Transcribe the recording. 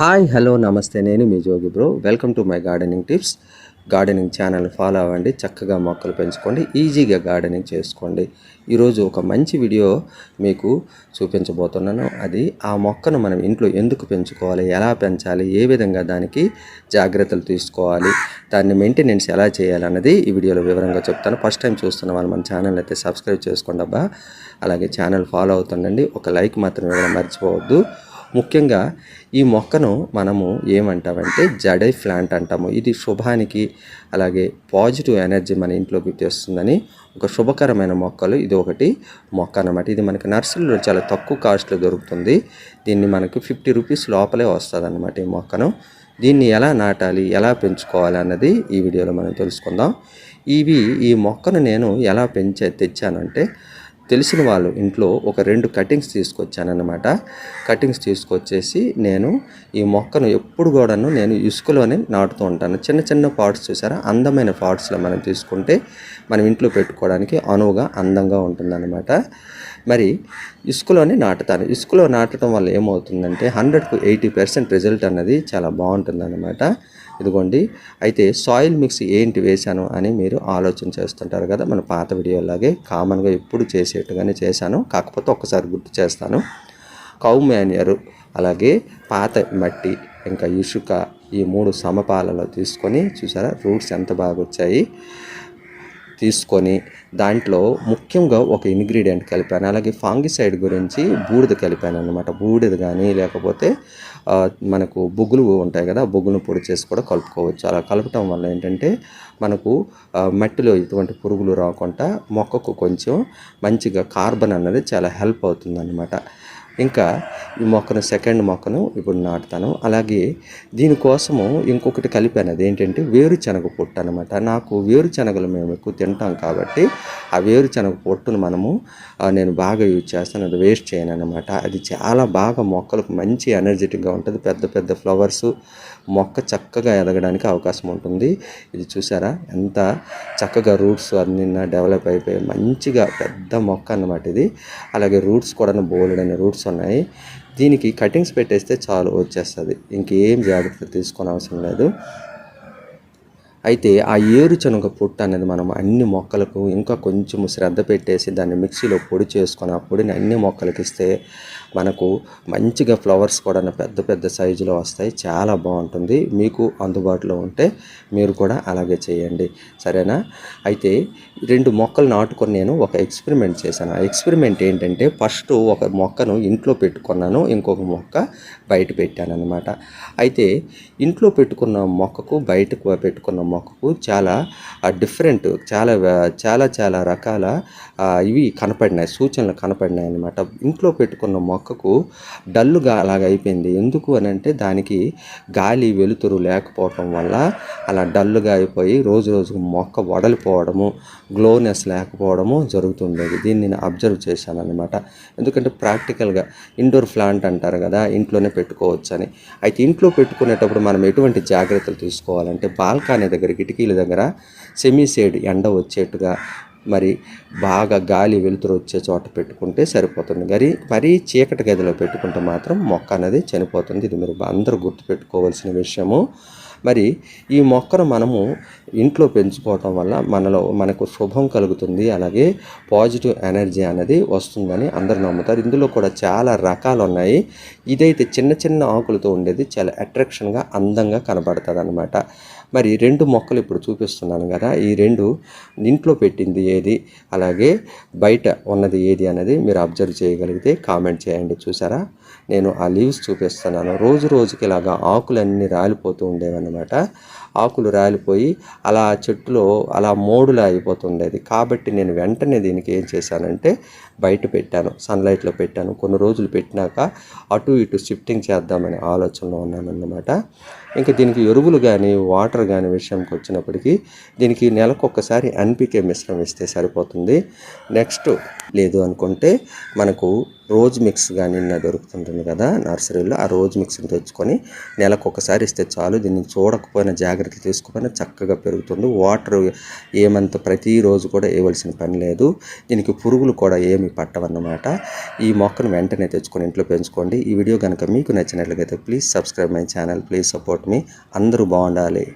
Hi hello నమస్తే. నేను మీ Jogi bro. Welcome to my gardening tips gardening channel follow అవ్వండి. చక్కగా మొక్కలు పెంచుకోండి. ఈజీగా గార్డెనింగ్ చేసుకోండి. ఈరోజు ఒక మంచి వీడియో మీకు చూపించబోతున్నాను. అది ఆ మొక్కను మనం ఇంట్లో ఎందుకు పెంచుకోవాలి? ఎలా పెంచాలి? ఏ విధంగా దానికి జాగ్రత్తలు తీసుకోవాలి? దాన్ని మెయింటెనెన్స్ ఎలా చేయాలన్నది ఈ వీడియోలో వివరంగా చెప్తాను. ఫస్ట్ టైం చూస్తున్న వాళ్ళు మన ఛానల్ అయితే సబ్స్క్రైబ్ చేసుకోండి అబ్బా. అలాగే ఛానల్ ఫాలో అవుతుండండి. ఒక లైక్ మాత్రం ఇవ్వడం మర్చిపోవద్దు. ముఖ్యంగా ఈ మొక్కను మనము ఏమంటామంటే జడై ప్లాంట్ అంటాము. ఇది శుభానికి అలాగే పాజిటివ్ ఎనర్జీ మన ఇంట్లోకి తెస్తుందని ఒక శుభకరమైన మొక్కలు ఇది ఒకటి మొక్క అన్నమాట. ఇది మనకి నర్సరీలో చాలా తక్కువ కాస్ట్లో దొరుకుతుంది. దీన్ని మనకు ఫిఫ్టీ రూపీస్ లోపలే వస్తుంది అన్నమాట ఈ మొక్కను. దీన్ని ఎలా నాటాలి ఎలా పెంచుకోవాలి అన్నది ఈ వీడియోలో మనం తెలుసుకుందాం. ఇవి ఈ మొక్కను నేను ఎలా పెంచే తెచ్చానంటే తెలిసిన వాళ్ళు ఇంట్లో ఒక రెండు కటింగ్స్ తీసుకొచ్చానమాట కటింగ్స్ తీసుకొచ్చేసి నేను ఈ మొక్కను ఎప్పుడు కూడాను నేను ఇసుకలోనే నాటుతూ ఉంటాను. చిన్న చిన్న పాట్స్ చూసారా? అందమైన పాట్స్లో మనం తీసుకుంటే మనం ఇంట్లో పెట్టుకోవడానికి అనువుగా అందంగా ఉంటుందన్నమాట. మరి ఇసుకలోనే నాటుతాను. ఇసుకలో నాటడం వల్ల ఏమవుతుందంటే హండ్రెడ్కు ఎయిటీ పర్సెంట్ రిజల్ట్ అన్నది చాలా బాగుంటుందన్నమాట. ఇదిగోండి. అయితే సాయిల్ మిక్స్ ఏంటి వేశాను అని మీరు ఆలోచన చేస్తుంటారు కదా. మన పాత వీడియోలాగే కామన్గా ఎప్పుడు చేసేట్టుగానే చేశాను. కాకపోతే ఒక్కసారి గుర్తు చేస్తాను. కౌ మాన్యరు అలాగే పాత మట్టి ఇంకా ఇసుక ఈ మూడు సమపాలలో తీసుకొని చూసారా రూట్స్ ఎంత బాగా వచ్చాయి తీసుకొని దాంట్లో ముఖ్యంగా ఒక ఇంగ్రీడియంట్ కలిపాను. అలాగే ఫాంగిసైడ్ గురించి బూడిద కలిపాను అనమాట బూడిద కానీ లేకపోతే మనకు బొగ్గులు ఉంటాయి కదా బొగ్గును పొడి చేసి కూడా కలుపుకోవచ్చు. అలా కలపటం వల్ల ఏంటంటే మనకు మట్టిలో ఎటువంటి పురుగులు రాకుండా మొక్కకు కొంచెం మంచిగా కార్బన్ అన్నది చాలా హెల్ప్ అవుతుంది ఇంకా ఈ మొక్కను సెకండ్ మొక్కను ఇప్పుడు నాటుతాను. అలాగే దీనికోసము ఇంకొకటి కలిపాను. అదేంటంటే వేరుశనగ పొట్టు అనమాట నాకు వేరుశనగలు మేము ఎక్కువ తింటాం కాబట్టి ఆ వేరుశనగ పొట్టును మనము నేను బాగా యూజ్ చేస్తాను. అది వేస్ట్ చేయను అనమాట అది చాలా బాగా మొక్కలకు మంచి ఎనర్జెటిక్గా ఉంటుంది. పెద్ద పెద్ద ఫ్లవర్స్ మొక్క చక్కగా ఎదగడానికి అవకాశం ఉంటుంది. ఇది చూసారా? ఎంత చక్కగా రూట్స్ అన్ని డెవలప్ అయిపోయి మంచిగా పెద్ద మొక్క అన్నమాట ఇది. అలాగే రూట్స్ కూడా బోల్డ్ అనే రూట్స్ ఉన్నాయి దీనికి కటింగ్స్ పెట్టేస్తే చాలు వచ్చేస్తుంది. ఇంకేం జాగ్రత్త తీసుకోని అవసరం లేదు. అయితే ఆ ఏరుశనగ పొట్టు అనేది మనం అన్ని మొక్కలకు ఇంకా కొంచెం శ్రద్ధ పెట్టేసి దాన్ని మిక్సీలో పొడి చేసుకొని ఆ పొడిని అన్ని మొక్కలకి ఇస్తే మనకు మంచిగా ఫ్లవర్స్ కూడా పెద్ద పెద్ద సైజులో వస్తాయి. చాలా బాగుంటుంది. మీకు అందుబాటులో ఉంటే మీరు కూడా అలాగే చేయండి. సరేనా? అయితే రెండు మొక్కలు నాటుకొని నేను ఒక ఎక్స్పెరిమెంట్ చేశాను. ఆ ఎక్స్పెరిమెంట్ ఏంటంటే ఫస్ట్ ఒక మొక్కను ఇంట్లో పెట్టుకున్నాను. ఇంకొక మొక్క బయట పెట్టాను అనమాట అయితే ఇంట్లో పెట్టుకున్న మొక్కకు బయటకు పెట్టుకున్న మొక్కకు చాలా డిఫరెంట్ చాలా చాలా చాలా రకాల ఇవి కనపడినాయి. సూచనలు కనపడినాయి అనమాట ఇంట్లో పెట్టుకున్న మొక్క మొక్కకు డల్లుగా అలాగ అయిపోయింది. ఎందుకు అని అంటే దానికి గాలి వెలుతురు లేకపోవటం వల్ల అలా డల్లుగా అయిపోయి రోజు రోజుకు మొక్క వడలిపోవడము గ్లోనెస్ లేకపోవడము జరుగుతుండేది. దీన్ని నేను అబ్జర్వ్ చేశాను అనమాట ఎందుకంటే ప్రాక్టికల్గా ఇండోర్ ప్లాంట్ అంటారు కదా ఇంట్లోనే పెట్టుకోవచ్చు అని అయితే ఇంట్లో పెట్టుకునేటప్పుడు మనం ఎటువంటి జాగ్రత్తలు తీసుకోవాలంటే బాల్కానీ దగ్గర కిటికీల దగ్గర సెమీ షేడ్ ఎండ వచ్చేట్టుగా మరి బాగా గాలి వెలుతురు వచ్చే చోట పెట్టుకుంటే సరిపోతుంది. మరి మరీ చీకటి గదిలో పెట్టుకుంటే మాత్రం మొక్క అనేది చనిపోతుంది. ఇది మీరు అందరూ గుర్తుపెట్టుకోవాల్సిన విషయము. మరి ఈ మొక్కను మనము ఇంట్లో పెంచుకోవటం వల్ల మనలో మనకు శుభం కలుగుతుంది. అలాగే పాజిటివ్ ఎనర్జీ అనేది వస్తుందని అందరూ నమ్ముతారు. ఇందులో కూడా చాలా రకాలు ఉన్నాయి. ఇదైతే చిన్న చిన్న ఆకులతో ఉండేది. చాలా అట్రాక్షన్గా అందంగా కనబడుతుంది అనమాట మరి రెండు మొక్కలు ఇప్పుడు చూపిస్తున్నాను కదా ఈ రెండు ఇంట్లో పెట్టింది ఏది అలాగే బయట ఉన్నది ఏది అనేది మీరు అబ్జర్వ్ చేయగలిగితే కామెంట్ చేయండి చూసారా? నేను ఆ లీవ్స్ చూపిస్తున్నాను. రోజు రోజుకి ఇలాగా ఆకులన్నీ రాలిపోతూ ఉండేవన్నమాట. ఆకులు రాలిపోయి అలా చెట్టులో అలా మోడులా అయిపోతుండేది. కాబట్టి నేను వెంటనే దీనికి ఏం చేశానంటే బయట పెట్టాను సన్లైట్లో పెట్టాను. కొన్ని రోజులు పెట్టినాక అటు ఇటు షిఫ్టింగ్ చేద్దామనే ఆలోచనలో ఉన్నానన్నమాట. ఇంకా దీనికి ఎరువులు కానీ వాటర్ కానీ విషయంకి వచ్చినప్పటికీ దీనికి నెలకు ఒక్కసారి ఎన్పికే మిశ్రమం ఇస్తే సరిపోతుంది. నెక్స్ట్ లేదు అనుకుంటే మనకు రోజ్ మిక్స్ కానీ నిన్న దొరుకుతుంటుంది కదా నర్సరీలో ఆ రోజ్ మిక్స్ని తెచ్చుకొని నెలకు ఒకసారి ఇస్తే చాలు. దీన్ని చూడకపోయినా జాగ్రత్తలు తీసుకోకపోయినా చక్కగా పెరుగుతుంది. వాటర్ ఏమంత ప్రతిరోజు కూడా వేయవలసిన పని లేదు. దీనికి పురుగులు కూడా ఏమి పట్టవన్నమాట. ఈ మొక్కను వెంటనే తెచ్చుకొని ఇంట్లో పెంచుకోండి. ఈ వీడియో కనుక మీకు నచ్చినట్లయితే please subscribe my channel. Please support me. అందరూ బాగుండాలి.